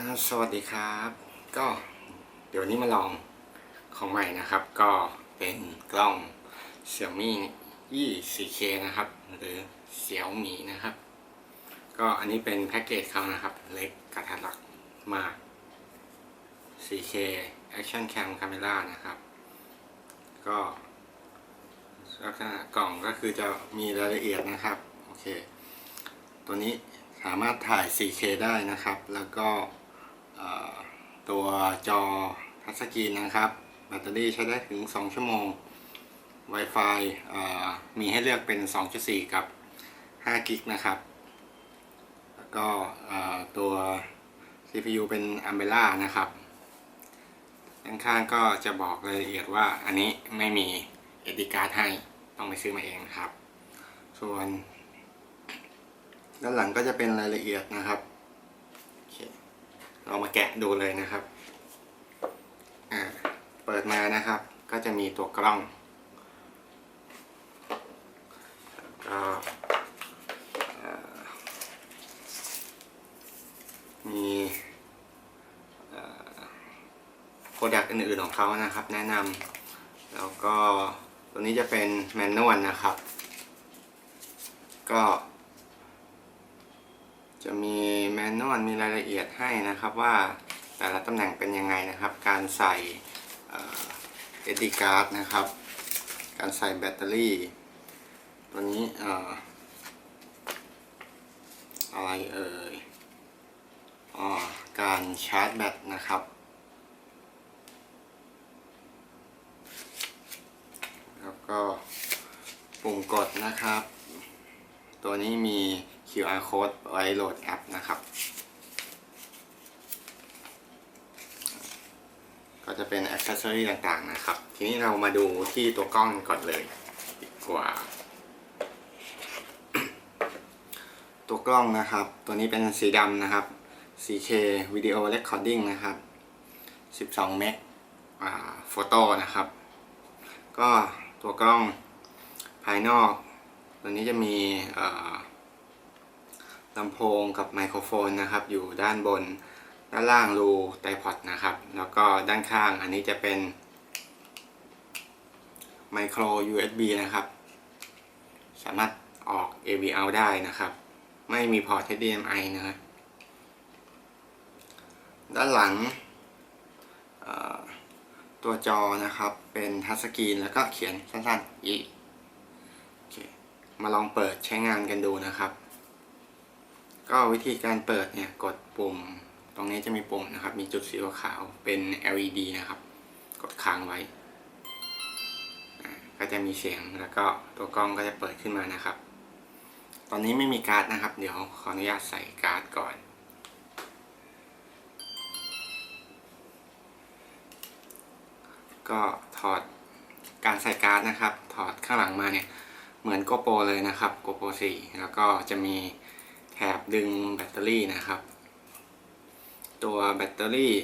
สวัสดีครับ ก็เดี๋ยวนี้มาลองของใหม่นะครับ ก็เป็นกล้อง Xiaomi 24K นะครับ หรือ Xiaomi นะครับ ก็อันนี้เป็นแพ็กเกจเขานะครับ เล็กกระทัดรัดมาก 4K Action Cam Camera นะครับ ก็ลักษณะกล่องก็คือจะมีรายละเอียดนะครับ โอเค ตัวนี้สามารถถ่าย 4K ได้นะครับ แล้วก็ ตัวจอทัชสกรีนนะครับ แบตเตอรี่ใช้ได้ถึง 2 ชั่วโมง Wi-Fi มีให้เลือกเป็น 2.4 กับ5กิกนะครับ แล้วก็ตัว CPU เป็น Umbrella นะครับด้านข้างก็จะบอกรายละเอียดว่าอันนี้ไม่มี SD card ให้ต้องไปซื้อมาเองนะครับ ส่วน ด้านหลังก็จะเป็นรายละเอียดนะครับ เรามาแกะดูเลยนะครับอ่าเปิดมานะครับ ก็จะมีตัวกล้องแล้วก็มีโปรดักต์อื่นๆของเขานะครับ แนะนำแล้วก็ตัวนี้จะเป็นแมนนวลนะครับ ก็ มีแมนนวลมีรายละเอียดให้นะครับว่าแต่ละตำแหน่งเป็นยังไงนะครับ การใส่เอ่อ SD card นะครับ การใส่แบตเตอรี่ ตัวนี้เอ่อะไรเอ่ยอ๋อการชาร์จแบตนะครับแล้วก็ปุ่มกดนะครับ ตัวนี้มี QR code ไว้โหลดแอปนะครับ ก็จะเป็น accessory ต่างๆนะครับ ทีนี้เรามาดูที่ตัวกล้องก่อนเลยดีกว่า ตัวกล้องนะครับ ตัวนี้เป็นสีดำนะครับ 4K Video Recording นะครับ 12 เมกอ่าโฟโต้นะครับ ก็ตัวกล้องภายนอก ตัวนี้จะมีอ่อ ลำโพงกับไมโครโฟนนะครับ อยู่ด้านบน ด้านล่างรูไดพอดนะครับ แล้วก็ด้านข้างอันนี้จะเป็นไมโคร USB นะครับ สามารถออก AV out ได้นะครับ ไม่มีพอร์ต HDMI นะครับด้านหลังตัวจอนะครับเป็นทัชสกรีนแล้วก็เขียนสั้นๆอีมาลองเปิดใช้งานกันดูนะครับ ก็วิธีการเปิดเนี่ยกดปุ่ม ตรงนี้จะมีปุ่มนะครับ มีจุดสีขาวเป็น LED นะครับ กดค้างไว้ ก็จะมีเสียงแล้วก็ตัวกล้องก็จะเปิดขึ้นมานะครับ ตอนนี้ไม่มีการ์ดนะครับ เดี๋ยวขออนุญาตใส่การ์ดก่อน ก็ถอดการใส่การ์ดนะครับ ถอดข้างหลังมาเนี่ย เหมือนโกโปรเลยนะครับโกโปร4แล้วก็จะมี ถบดึงแบตเตอรี่นะครับ ตัวแบตเตอรี่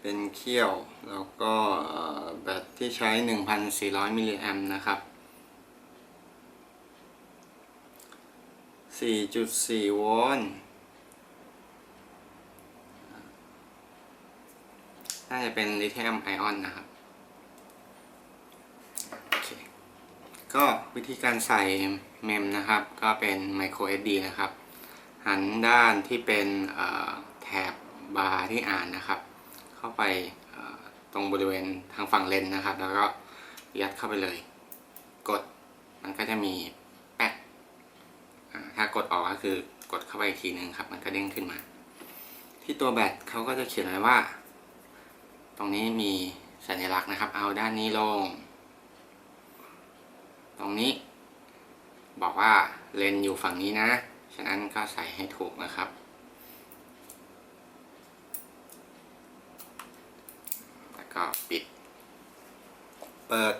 เป็นเขี้ยว แล้วก็แบตที่ใช้ 1,400 มิลลิแอมนะครับ 4.4 โวลต์น่าจะเป็นลิเธียมไอออนนะครับ ก็วิธีการใส่ เมมนะครับ ก็เป็น micro SD นะครับ หันด้านที่เป็นแถบบาร์ที่อ่านนะครับ เข้าไปตรงบริเวณทางฝั่งเลนส์นะครับ แล้วก็ยัดเข้าไปเลย กดมันก็จะมีแป๊กถ้ากดออกก็คือกดเข้าไปอีกทีหนึ่งครับ มันก็เด้งขึ้นมา ที่ตัวแบตเขาก็จะเขียนไว้ว่า ตรงนี้มีสัญลักษณ์นะครับ เอาด้านนี้ลง ตรงนี้ บอกว่าเลนอยู่ฝั่งนี้นะ ฉะนั้นก็ใส่ให้ถูกนะครับ แล้วก็ปิด เปิด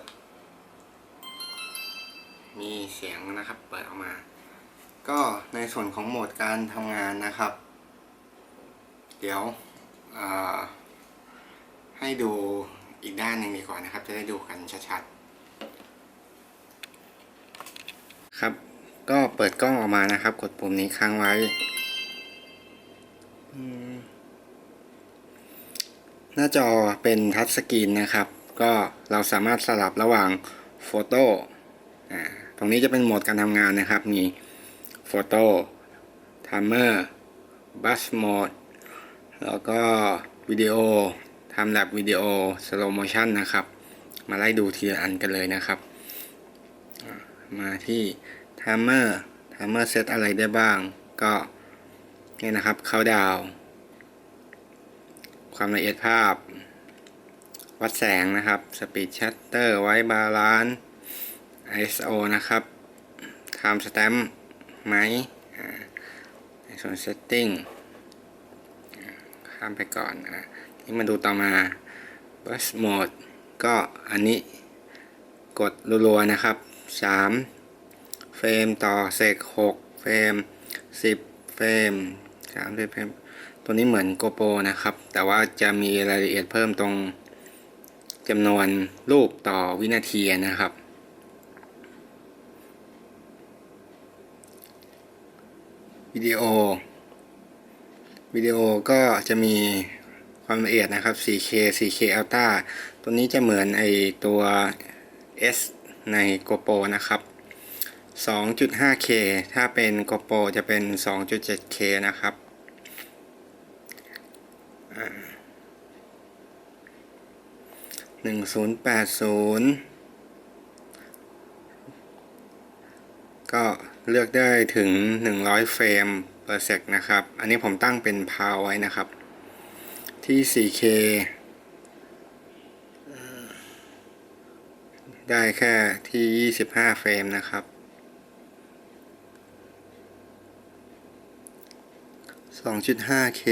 มีเสียงนะครับ เปิดออกมา ก็ในส่วนของโหมดการทำงานนะครับ เดี๋ยวให้ดูอีกด้านหนึ่งดีกว่านะครับ จะได้ดูกันชัดๆ ครับ ก็เปิดกล้องออกมานะครับ กดปุ่มนี้ค้างไว้อืมหน้าจอเป็นทัชสกรีนนะครับ ก็เราสามารถสลับระหว่างโฟโต้อ่าตรงนี้จะเป็นโหมดการทำงานนะครับ มีโฟโต้ไทม์เมอร์บัสโหมดแล้วก็วิดีโอทำแลบวิดีโอสโลโมชันนะครับ มาไล่ดูทีละอันกันเลยนะครับอ่า มาที่ไทม์เมอร์ไทม์เมอร์เซตอะไรได้บ้าง ก็นี่นะครับเข้าดาว ความละเอียดภาพ วัดแสงนะครับสปีดชัตเตอร์ไว้บาลานซ์ ISO นะครับ Time Stamp ไหมในส่วน Setting ข้ามไปก่อนอะนี่มาดูต่อมา Bus Mode ก็อันนี้กดรัวๆนะครับ 3 เฟรมต่อเซก6เฟรม 10 เฟรม30เฟรมตัวนี้เหมือน GoPro นะครับ แต่ว่าจะมีรายละเอียดเพิ่มตรงจำนวนรูปต่อวินาทีนะครับ วิดีโอ วิดีโอก็จะมีความละเอียดนะครับ 4K 4K Ultra ตัวนี้จะเหมือนไอตัว S ใน GoPro นะครับ 2.5K ถ้าเป็น GoPro จะเป็น 2.7K นะครับหนึ่งศูนย์แปดศูนย์ก็เลือกได้ถึงหนึ่งร้อยเฟรม per sec นะครับ อันนี้ผมตั้งเป็นพาวไว้นะครับ ที่ 4K ได้แค่ที่ 25 เฟรมนะครับ 2.5K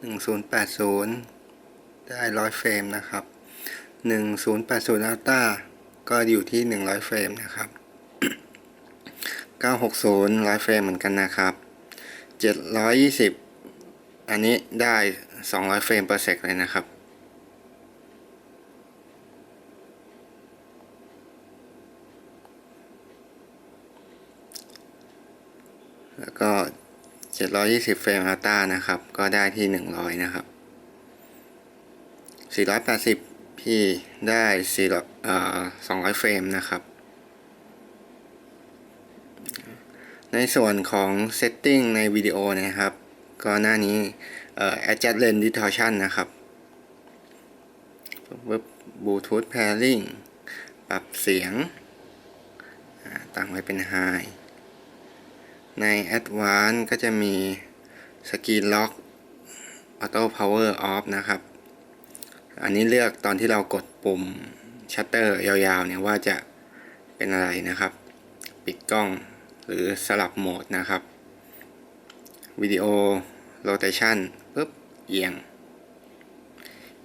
หนึ่งศูนย์แปดศูนย์ได้ร้อยเฟรมนะครับหนึ่งศูนย์แปดศูนย์อัลต้าก็อยู่ที่หนึ่งร้อยเฟรมนะครับเก้าหกศูนย์ร้อยเฟรมเหมือนกันนะครับเจ็ดร้อยยี่สิบอันนี้ได้สองร้อยเฟรม per sec เลยนะครับ แล้วก็ 720 เฟรมอัลต้านะครับ ก็ได้ที่ 100 นะครับ 480พี่ได้4เอ่อ200 เฟรมนะครับ ในส่วนของ Setting ในวิดีโอนะครับ ก็หน้านี้เอ่อ Adjust Lens Distortion นะครับ Bluetooth Pairing ปรับเสียงตั้งไว้เป็น High ใน Advanced ก็จะมี Screen Lock Auto Power Off นะครับ อันนี้เลือกตอนที่เรากดปุ่มชัตเตอร์ยาวๆเนี่ยว่าจะเป็นอะไรนะครับ ปิดกล้องหรือสลับโหมดนะครับวิดีโอ Rotation ปุ๊บเอียง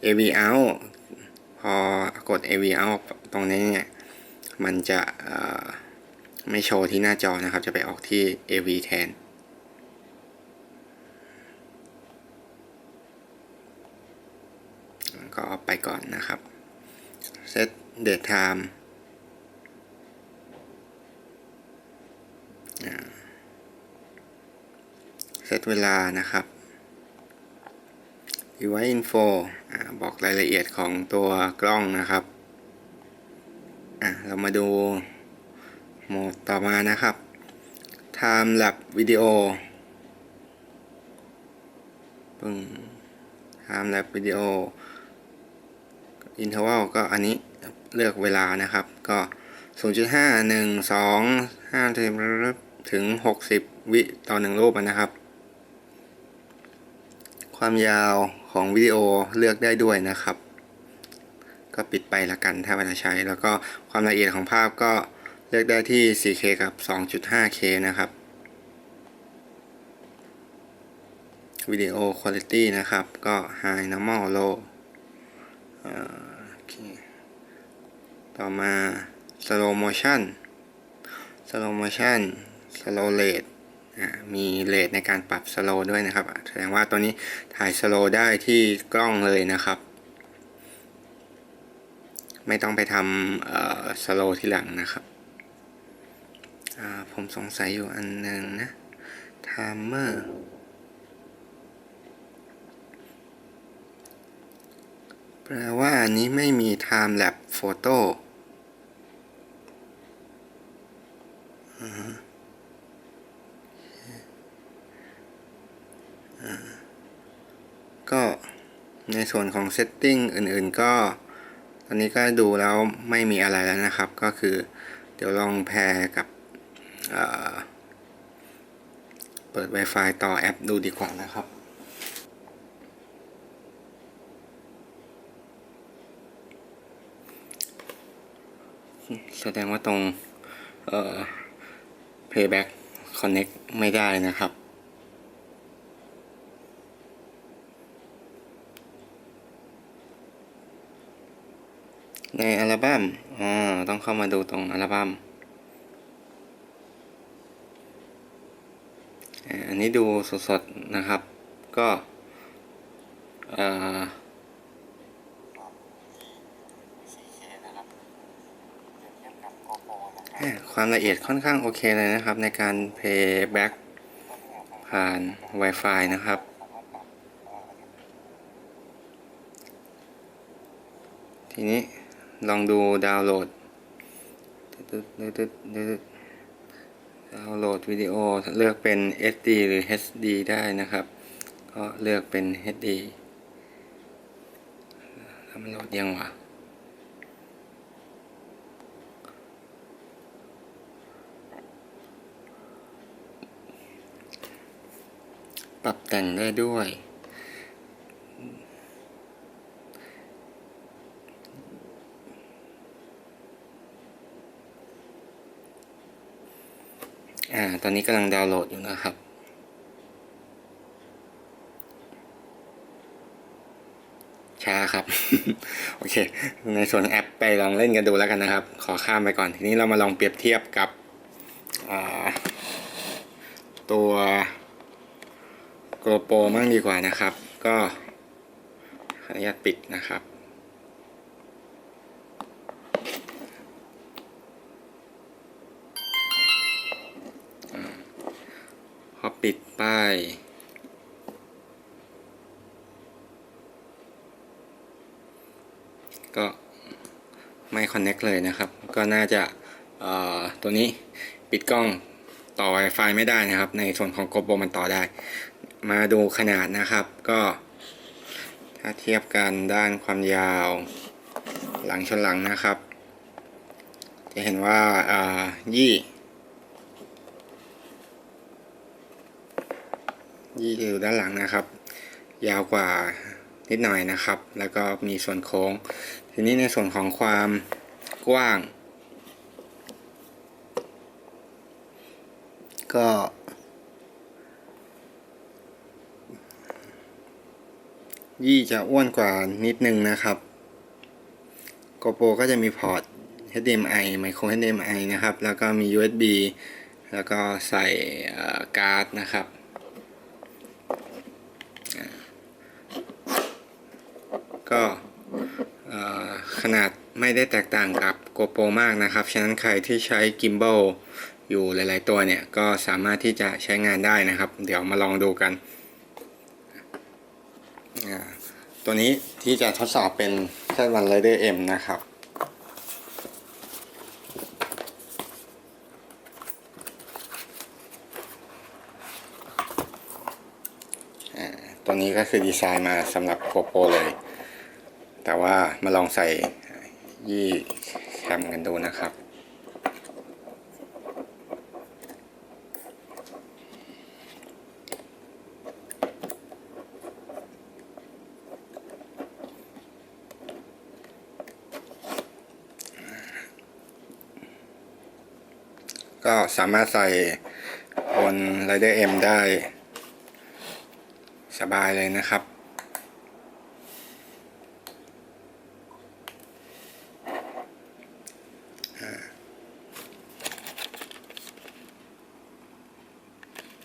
AV Out พอกด AV Out ตรงนี้เนี่ย มันจะ ไม่โชว์ที่หน้าจอนะครับ จะไปออกที่ AV แทน ก็เอาไปก่อนนะครับ Set Date Time เซตเวลานะครับ Device Info อาบอกรายละเอียดของตัวกล้องนะครับอะเรามาดู โหมดต่อมานะครับ Time Lapse Video ปึ้ง Time Lapse Video Interval ก็อันนี้เลือกเวลานะครับ ก็ 0.5 1 2 5ถึง 60 วิต่อหนึ่งรูปนะครับ ความยาวของวิดีโอเลือกได้ด้วยนะครับ ก็ปิดไปละกันถ้าเวลาใช้ แล้วก็ความละเอียดของภาพก็ เลือกได้ที่ 4K กับ 2.5K นะครับวิดีโอคุณภาพนะครับ ก็ High Normal Low ต่อมา Slow Motion Slow Motion Slow Rate มีเรทในการปรับ Slow ด้วยนะครับ แสดงว่าตัวนี้ถ่าย Slow ได้ที่กล้องเลยนะครับ ไม่ต้องไปทำ Slow ทีหลังนะครับ ผมสงสัยอยู่อันหนึ่งนะไท timer แปลว่าอันนี้ไม่มี time lapse photo ก็ในส่วนของ setting อื่นๆ ก็ ตอนนี้ก็ดูแล้วไม่มีอะไรแล้วนะครับ ก็คือเดี๋ยวลองแพรกับ เปิด Wi-Fi ต่อแอปดูดีกว่านะครับ แสดงว่าตรง เอ่อ Playback Connect ไม่ได้นะครับในอัลบั้มอ๋อต้องเข้ามาดูตรงอัลบั้มอ่าอันนี้ ดูสดๆนะครับ ก็ความละเอียดค่อนข้างโอเคเลยนะครับ ในการ playback ผ่าน Wi-Fi นะครับทีนี้ลองดูดาวน์โหลดตึ๊ดตึ๊ดตึ๊ดตึ๊ ดาวน์โหลดวิดีโอเลือกเป็น SD หรือ HD ได้นะครับ ก็เลือกเป็น HD ทำโหลดยังวะปรับแต่งได้ด้วย อ่า ตอนนี้กำลังดาวน์โหลดอยู่นะครับ ช้าครับ โอเค ในส่วนแอปไปลองเล่นกันดูแล้วกันนะครับ ขอข้ามไปก่อน ทีนี้เรามาลองเปรียบเทียบกับตัว GoPro มั่งดีกว่านะครับ ก็ขออนุญาตปิดนะครับ ป้ายก็ไม่คอนเน็กเลยนะครับ ก็น่าจะตัวนี้ปิดกล้องต่อ Wi-Fi ไม่ได้นะครับ ในส่วนของ GoPro มันต่อได้ มาดูขนาดนะครับก็ถ้าเทียบกันด้านความยาว หลังชนหลังนะครับ จะเห็นว่ายี่ ยี่อยู่ด้านหลังนะครับ ยาวกว่านิดหน่อยนะครับ แล้วก็มีส่วนโค้ง ทีนี้ในส่วนของความกว้าง ก็ยี่จะอ้วนกว่านิดนึงนะครับ GoPro ก็จะมีพอร์ต HDMI micro HDMI นะครับ แล้วก็มี USB แล้วก็ใส่การ์ดนะครับ ก็เอ่อขนาด ได้แตกต่างกับ GoPro มากนะครับ ฉะนั้นใครที่ใช้ Gimbal อยู่หลาย ๆ ตัวเนี่ย ก็สามารถที่จะใช้งานได้นะครับ เดี๋ยวมาลองดูกัน ตัวนี้ที่จะทดสอบเป็น Z1 Rider M นะครับอ่าตัวนี้ก็คือดีไซน์มาสำหรับ GoPro เลย แต่ว่ามาลองใส่ ยี่แคมกันดูนะครับ ก็สามารถใส่บน Rider M ได้ สบายเลยนะครับ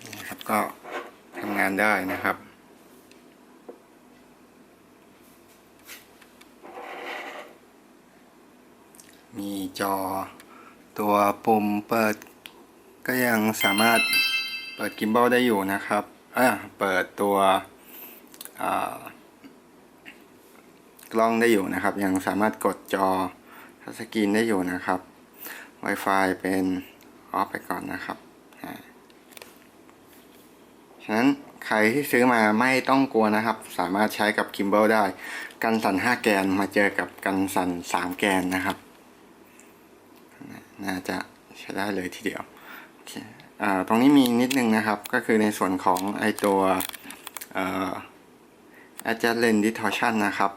นี่นะครับก็ทำงาน ได้นะครับ มีจอตัวปุ่มเปิดก็ยังสามารถเปิดกิมบ a ลได้อยู่นะครับอ่าเปิดตัวกล้องได้อยู่นะครับ ยังสามารถกดจอทัชสกรีนได้อยู่นะครับ Wi-Fi เป็นออฟไปก่อนนะครับ ฉะนั้นใครที่ซื้อมาไม่ต้องกลัวนะครับ สามารถใช้กับ Gimbal ได้ กันสั่น 5 แกนมาเจอกับกันสั่น 3 แกนนะครับ น่าจะใช้ได้เลยทีเดียวโอเคตรงนี้มีนิดนึงนะครับ ก็คือในส่วนของไอตัวอ่อ Adjust Lens Distortion นะครับ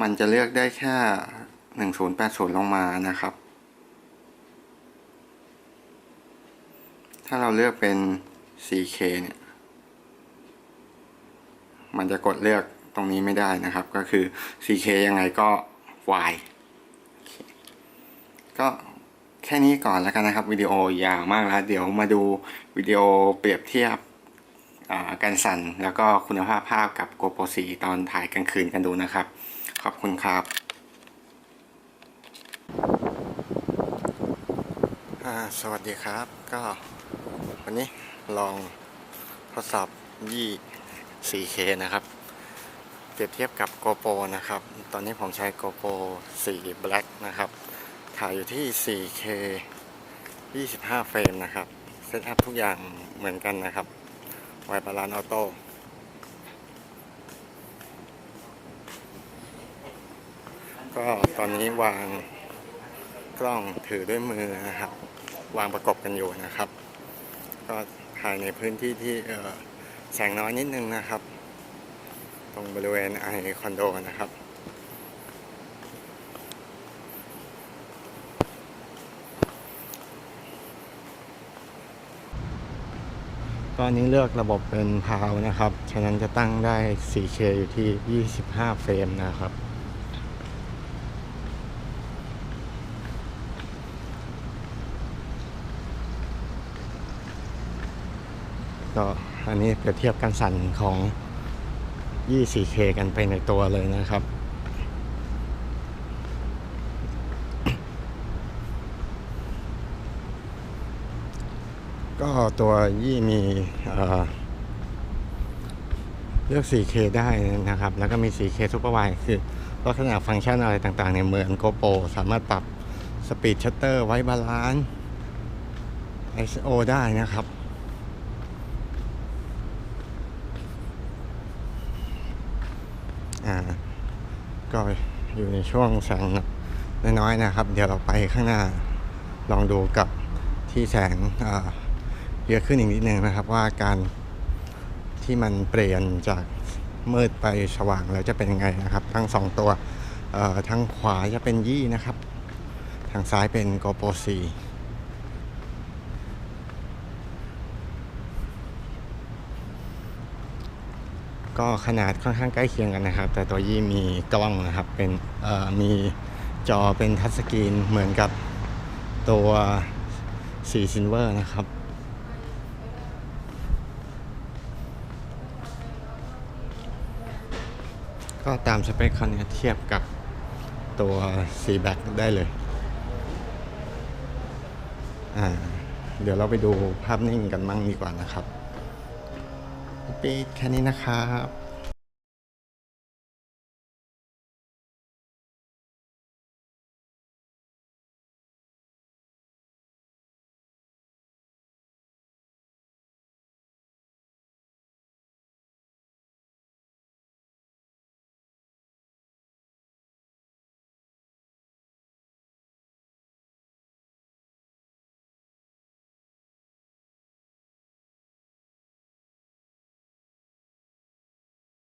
มันจะเลือกได้แค่ 1080 ลงมานะครับ ถ้าเราเลือกเป็น 4K เนี่ย มันจะกดเลือกตรงนี้ไม่ได้นะครับ ก็คือ 4K ยังไงก็ Y ก็แค่นี้ก่อนแล้วกันนะครับ วิดีโอยาวมากแล้ว เดี๋ยวมาดูวิดีโอเปรียบเทียบการสั่น แล้วก็คุณภาพภาพกับ GoPro 4 ตอนถ่ายกลางคืนกันดูนะครับ ขอบคุณครับสวัสดีครับ ก็วันนี้ ลองทดสอบยี่ 4K นะครับ เปรียบเทียบกับ GoPro นะครับ ตอนนี้ผมใช้ GoPro 4 Black นะครับ ถ่ายอยู่ที่ 4K 25 เฟรมนะครับ เซตอัพทุกอย่างเหมือนกันนะครับ ไวบาลานออโต้ก็ตอนนี้วางกล้องถือด้วยมือนะครับ วางประกบกันอยู่นะครับ ก็ ถ่ายในพื้นที่ที่แสงน้อยนิดนึงนะครับ ตรงบริเวณไอคอนโดนะครับก็อนนี้เลือกระบบเป็นพาวนะครับ ฉะนั้นจะตั้งได้ 4K อยู่ที่ 25 เฟรมนะครับ ก็ อันนี้เปรียบเทียบกันสั่นของ 24K กันไปในตัวเลยนะครับ ก็ตัวยี่มีเอ่อเลือก 4K ได้นะครับ แล้วก็มี 4K Super Wide คือลักษณะฟังก์ชันอะไรต่างๆเนี่ยเหมือน GoPro สามารถปรับสปีดชัตเตอร์ไว้บาลานซ์ ISO ได้นะครับ อ่า ก็อยู่ในช่วงแสงน้อยๆนะครับ เดี๋ยวเราไปข้างหน้าลองดูกับที่แสงเยอะขึ้นอีกนิดนึงนะครับ ว่าการที่มันเปลี่ยนจากมืดไปสว่างแล้วจะเป็นยังไงนะครับ ทั้งสองตัวทางขวาจะเป็นยี่นะครับ ทางซ้ายเป็น GoPro 4 ก็ขนาดค่อนข้างใกล้เคียงกันนะครับ แต่ตัวยี่มีกล้องนะครับเป็นมีจอเป็นทัชสกรีนเหมือนกับตัว4 Silver นะครับก็ตามสเปคคันนี้เทียบกับตัว C Black ได้เลย เดี๋ยวเราไปดูภาพนิ่งกันมั่งดีกว่านะครับ ปแค่นี้นะครับ